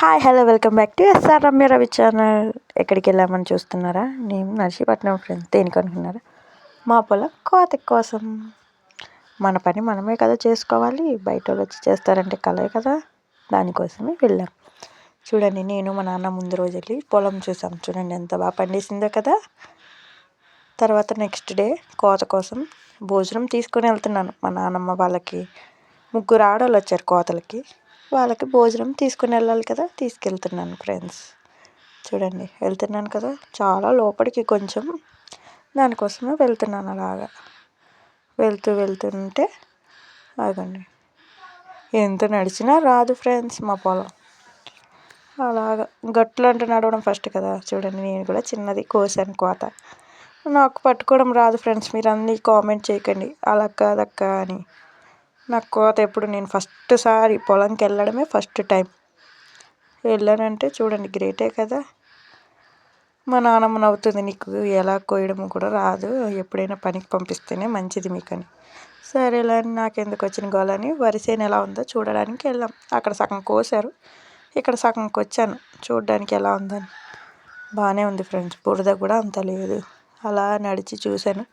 Hi hello welcome back to SR Ramya Ravi channel ఎక్కడికి వెళ్ళామని చూస్తున్నారా? నేను నర్సీపట్నం ఫ్రెండ్స్ దేనికి అనుకున్నారా? మా పొలం కోత కోసం. మన పని మనమే కదా చేసుకోవాలి. బయట వాళ్ళు వచ్చి చేస్తారంటే కలే కదా. దానికోసమే వెళ్ళాం. చూడండి నేను మా నాన్న ముందు రోజు వెళ్ళి పొలం చూసాం. చూడండి ఎంత బాగా పండేసిందో కదా. తర్వాత నెక్స్ట్ డే కోత కోసం భోజనం తీసుకొని వెళ్తున్నాను. మా నాన్నమ్మ వాళ్ళకి ముగ్గురు ఆడవాళ్ళు వచ్చారు కోతలకి. వాళ్ళకి భోజనం తీసుకుని వెళ్ళాలి కదా తీసుకెళ్తున్నాను ఫ్రెండ్స్ చూడండి వెళ్తున్నాను కదా చాలా లోపలికి కొంచెం దానికోసమే వెళ్తున్నాను అలాగా. వెళ్తూ వెళ్తుంటే అదండి ఎంత నడిచినా రాదు ఫ్రెండ్స్ మా పొలం. అలాగా గట్లు అంటే నడవడం ఫస్ట్ కదా చూడండి నేను కూడా చిన్నది కోసాను కోత. నాకు పట్టుకోవడం రాదు ఫ్రెండ్స్ మీరు అన్నీ కామెంట్ చేయకండి. అలా కాదక్క అని. నాకు కోత ఎప్పుడు నేను ఫస్ట్ సారి పొలంకి వెళ్ళడమే ఫస్ట్ టైం. వెళ్ళానంటే చూడండి గ్రేటే కదా. మా నాన్నమ్మ నవ్వుతుంది నీకు ఎలా కోయడం కూడా రాదు ఎప్పుడైనా పనికి పంపిస్తేనే మంచిది మీకు అని సరేలే అని నాకెందుకు వచ్చిన గోలని వరిసేను ఎలా ఉందో చూడడానికి వెళ్ళాం. అక్కడ సగం కోసారు ఇక్కడ సగంకి వచ్చాను చూడడానికి ఎలా ఉందని బాగానే ఉంది ఫ్రెండ్స్ బురద కూడా అంత లేదు. అలా నడిచి చూశాను.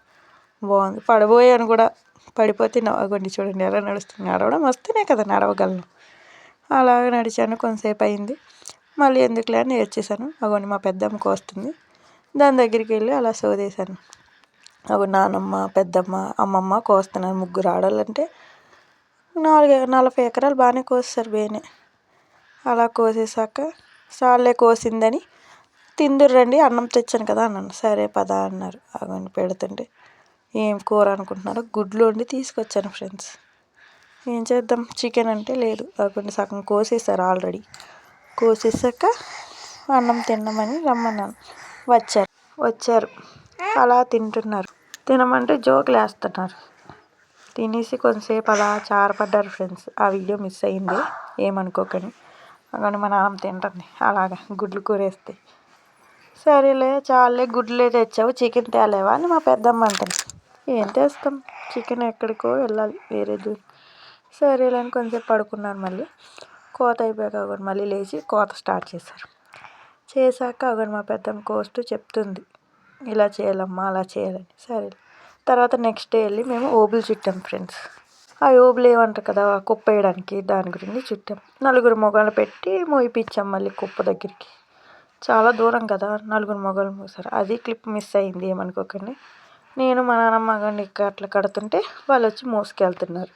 బాగుంది పడబోయాను కూడా. పడిపోతే నవ్వకండి చూడండి ఎలా నడుస్తుంది? నడవడం వస్తేనే కదా నడవగలను. అలాగ నడిచాను కొంతసేపు అయింది. మళ్ళీ ఎందుకులే అని నేర్చేశాను. అగోండి మా పెద్దమ్మకు వస్తుంది. దాని దగ్గరికి వెళ్ళి అలా సోదేశాను. అవి నానమ్మ పెద్దమ్మ అమ్మమ్మ కోస్తున్నారు ముగ్గురు ఆడాలంటే నాలుగు నలభై ఎకరాలు బాగానే కోస్తారు బేనే అలా కోసేసాక సార్లే కోసిందని తిందురండి అన్నం తెచ్చాను కదా అన్నాను. సరే పదా అన్నారు. అవన్నీ పెడుతుంటే. ఏం కూర అనుకుంటున్నారో గుడ్లు వండి తీసుకొచ్చాను ఫ్రెండ్స్. ఏం చేద్దాం? చికెన్ అంటే లేదు. కొన్ని సగం కోసేసారు ఆల్రెడీ. కోసేసాక అన్నం తిన్నామని రమ్మన్నాను. వచ్చారు. వచ్చారు. అలా తింటున్నారు. తినమంటే జోకులు వేస్తున్నారు తినేసి కొంతసేపు అలా చారపడ్డారు ఫ్రెండ్స్. ఆ వీడియో మిస్ అయింది. ఏమనుకోకని అక్కడ మా నాన్న తింటుంది. అలాగా గుడ్లు కూరేస్తే. సరేలే చాలే గుడ్లే తెచ్చావు చికెన్ తేలేవా అని మా పెద్దమ్మ అంటుంది. ఏం చేస్తాం? చికెన్ ఎక్కడికో వెళ్ళాలి వేరే దూరం సరేలే అని కొంచెం పడుకున్నాను మళ్ళీ. కోత అయిపోయాక ఒకటి మళ్ళీ లేచి కోత స్టార్ట్ చేశారు. చేశాక అగడు మా పెద్దమ్మ కోస్ట్ చెప్తుంది ఇలా చేయాలమ్మా అలా చేయాలని. సరే తర్వాత నెక్స్ట్ డే వెళ్ళి మేము ఓబులు చుట్టాం ఫ్రెండ్స్. ఆ ఓబులు ఏమంటారు కదా కుప్ప వేయడానికి దాని గురించి చుట్టాం. నలుగురు మొగాలు పెట్టి మోయిపించాం మళ్ళీ కుప్ప దగ్గరికి. చాలా దూరం కదా నలుగురు మొగలు మోసారు. అది క్లిప్ మిస్ అయింది ఏమనుకోకండి. నేను మా నాన్నమ్మ కానీ అట్లా కడుతుంటే వాళ్ళు వచ్చి మోసుకెళ్తున్నారు.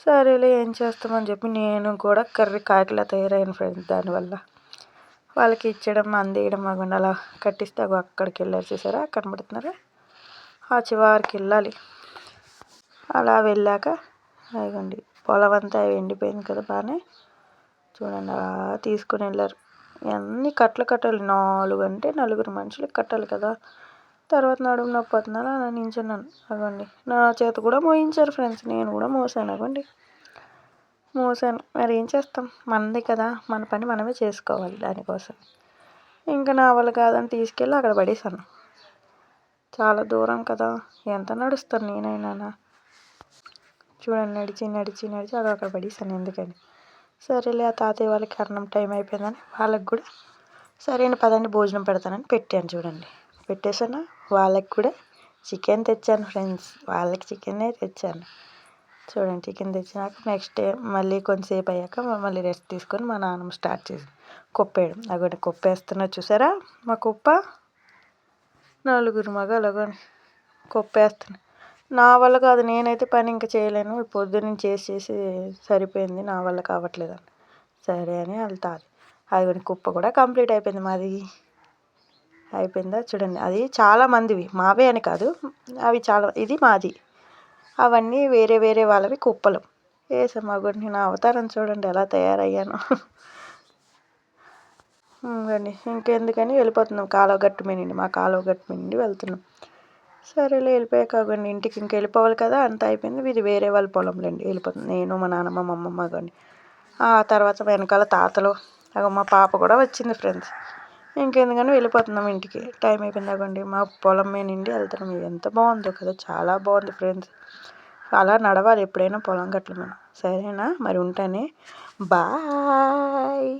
సరేలే ఏం చేస్తామని చెప్పి నేను కూడా కర్రీ కాకిలా తయారైన ఫ్రెండ్స్ దానివల్ల. వాళ్ళకి ఇచ్చడం అందేయడం అవ్వండి అలా కట్టిస్తే అవి అక్కడికి వెళ్ళారు చూసారా? కనబడుతున్నారా? ఆ చివరికి వెళ్ళాలి. అలా వెళ్ళాక అదిగోండి పొలం అంతా ఎండిపోయింది కదా బాగానే చూడండి అలా తీసుకుని వెళ్ళారు. అన్నీ కట్టలు కట్టాలి? నాలుగు అంటే నలుగురు మనుషులకి కట్టాలి కదా. తర్వాత నడుము నొప్పి వస్తుందని అలా నించున్నాను. అవ్వండి నా చేత కూడా మోయించారు ఫ్రెండ్స్. నేను కూడా మోసాను. అవ్వండి మోసాను. మరి ఏం చేస్తాం? మనది కదా. మన పని మనమే చేసుకోవాలి దానికోసం. ఇంకా నా వల్ల కాదని తీసుకెళ్ళి అక్కడ పడేసాను చాలా దూరం కదా. ఎంత నడుస్తాను నేనైనా? చూడండి. నడిచి నడిచి నడిచి అది అక్కడ పడేసాను ఎందుకని. సరేలే ఆ తాతయ్య వాళ్ళకి అన్నం టైం అయిపోయిందని వాళ్ళకి కూడా సరైన పదండి భోజనం పెడతానని పెట్టాను చూడండి. పెట్టేసాను వాళ్ళకి కూడా చికెన్ తెచ్చాను ఫ్రెండ్స్. వాళ్ళకి చికెనే తెచ్చాను. చూడండి చికెన్ తెచ్చినాక నెక్స్ట్ డే మళ్ళీ కొంతసేపు అయ్యాక మళ్ళీ రెస్ట్ తీసుకొని మా నాన్నమ్మ స్టార్ట్ చేసి కుప్పేయడం. అగోండి కుప్పేస్తున్నా చూసారా? మా కుప్ప? నలుగురు మగ అగోండి కుప్పేస్తున్నా. నా వల్ల కాదు నేనైతే పని ఇంకా చేయలేను. పొద్దున్న చేసి చేసి సరిపోయింది. నా వల్ల కావట్లేదని అని సరే అని వెళ్తాది. అది కుప్ప కూడా కంప్లీట్ అయిపోయింది మాది. అయిపోయిందా? చూడండి. అది చాలా మందివి. మావే అని కాదు. అవి చాలా ఇది మాది. అవన్నీ వేరే వేరే వాళ్ళవి కుప్పలు. వేసాం గుడి నా అవతారం చూడండి ఎలా తయారయ్యాను. అండి. ఇంకెందుకని వెళ్ళిపోతున్నాం. కాలువ గట్టు మీద నుండి మా కాలువ గట్టు మీద నుండి వెళ్తున్నాం. సరేలే వెళ్ళిపోయాక అగోండి. ఇంటికి ఇంక వెళ్ళిపోవాలి కదా అంత అయిపోయింది. ఇది వేరే వాళ్ళ పొలంలో అండి వెళ్ళిపోతుంది. నేను మా నాన్నమ్మ మా అమ్మమ్మ కానీ ఆ తర్వాత వెనకాల తాతలు అగో మా పాప కూడా వచ్చింది ఫ్రెండ్స్. ఇంకెందుకని వెళ్ళిపోతున్నాం ఇంటికి. టైం అయిపోయింది మా పొలం మీద నుండి వెళ్తున్నాం. ఎంత బాగుందో కదా. చాలా బాగుంది ఫ్రెండ్స్ అలా నడవాలి ఎప్పుడైనా పొలం గట్ల మనం సరేనా? మరి ఉంటానే. బాయ్